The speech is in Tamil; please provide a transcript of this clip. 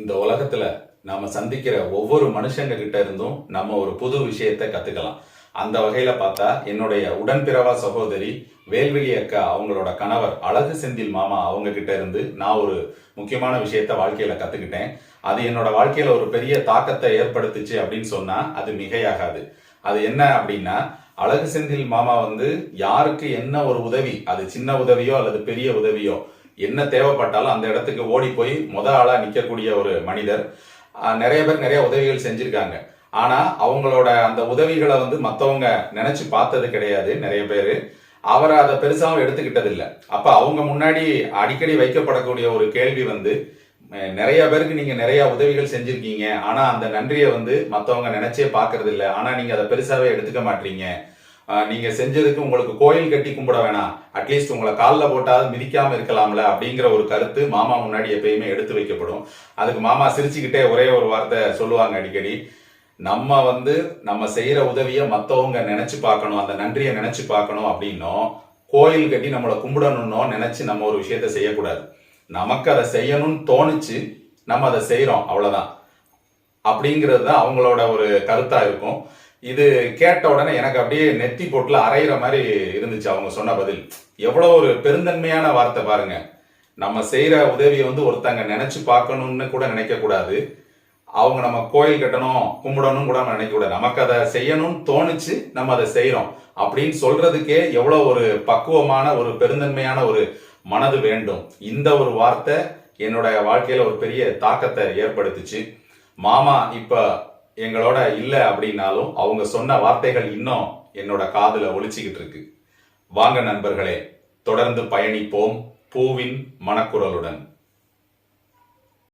இந்த உலகத்துல நாம சந்திக்கிற ஒவ்வொரு மனுஷங்க கிட்ட இருந்தும் நம்ம ஒரு புது விஷயத்தை கத்துக்கலாம். அந்த வகையில பார்த்தா என்னுடைய உடன்பிறவா சகோதரி வேல்விழி அக்கா அவங்களோட கணவர் அழகு செந்தில் மாமா அவங்க கிட்ட இருந்து நான் ஒரு முக்கியமான விஷயத்த வாழ்க்கையில கத்துக்கிட்டேன். அது என்னோட வாழ்க்கையில ஒரு பெரிய தாக்கத்தை ஏற்படுத்துச்சு அப்படின்னு சொன்னா அது மிகையாகாது. அது என்ன அப்படின்னா அழகு செந்தில் மாமா வந்து யாருக்கு என்ன ஒரு உதவி அது சின்ன உதவியோ அல்லது பெரிய உதவியோ என்ன தேவைப்பட்டாலும் அந்த இடத்துக்கு ஓடி போய் முத ஆளாக நிற்கக்கூடிய ஒரு மனிதர். நிறைய பேர் நிறைய உதவிகள் செஞ்சுருக்காங்க. ஆனால் அவங்களோட அந்த உதவிகளை வந்து மற்றவங்க நினச்சி பார்த்தது கிடையாது நிறைய பேர். அவரை அதை பெருசாகவும் எடுத்துக்கிட்டது அப்போ அவங்க முன்னாடி அடிக்கடி வைக்கப்படக்கூடிய ஒரு கேள்வி வந்து நிறைய பேருக்கு நீங்கள் நிறைய உதவிகள் செஞ்சுருக்கீங்க. ஆனால் அந்த நன்றியை வந்து மற்றவங்க நினச்சே பார்க்கறதில்ல. ஆனால் நீங்கள் அதை பெருசாகவே எடுத்துக்க மாட்டீங்க. நீங்கள் நீங்க செஞ்சதுக்கு உங்களுக்கு கோயில் கட்டி கும்பிட வேணாம். அட்லீஸ்ட் உங்களை காலில் போட்டாவது மிதிக்காம இருக்கலாம்ல அப்படிங்கிற ஒரு கருத்து மாமா முன்னாடி எப்பயுமே எடுத்து வைக்கப்படும். அதுக்கு மாமா சிரிச்சுக்கிட்டே ஒரே ஒரு வார்த்தை சொல்லுவாங்க அடிக்கடி. நம்ம வந்து நம்ம செய்யற உதவியை மற்றவங்க நினைச்சு பார்க்கணும் அந்த நன்றியை நினைச்சு பார்க்கணும் அப்படின்னும். கோயில் கட்டி நம்மளை கும்பிடணும்னோ நினைச்சு நம்ம ஒரு விஷயத்த செய்யக்கூடாது. நமக்கு அதை செய்யணும்னு தோணுச்சு நம்ம அதை செய்கிறோம் அவ்வளவுதான். அப்படிங்கிறது தான் அவங்களோட ஒரு கருத்தா இருக்கும். இது கேட்ட உடனே எனக்கு அப்படியே நெத்தி போட்டுல அரைகிற மாதிரி இருந்துச்சு அவங்க சொன்ன பதில். எவ்வளோ ஒரு பெருந்தன்மையான வார்த்தை பாருங்க. நம்ம செய்கிற உதவியை வந்து ஒருத்தங்க நினைச்சு பார்க்கணும்னு கூட நினைக்கக்கூடாது அவங்க நம்ம கோயில் கட்டணும் கும்பிடணும் கூட நம்ம நமக்கு அதை செய்யணும்னு தோணுச்சு நம்ம அதை செய்கிறோம் அப்படின்னு சொல்றதுக்கே எவ்வளோ ஒரு பக்குவமான ஒரு பெருந்தன்மையான ஒரு மனது வேண்டும். இந்த ஒரு வார்த்தை என்னோட வாழ்க்கையில ஒரு பெரிய தாக்கத்தை ஏற்படுத்துச்சு. மாமா இப்போ எங்களோட இல்லை அப்படின்னாலும் அவங்க சொன்ன வார்த்தைகள் இன்னும் என்னோட காதில் ஒழிச்சிக்கிட்டு இருக்கு. வாங்க நண்பர்களே தொடர்ந்து பயணிப்போம் பூவின் மனக்குரலுடன்.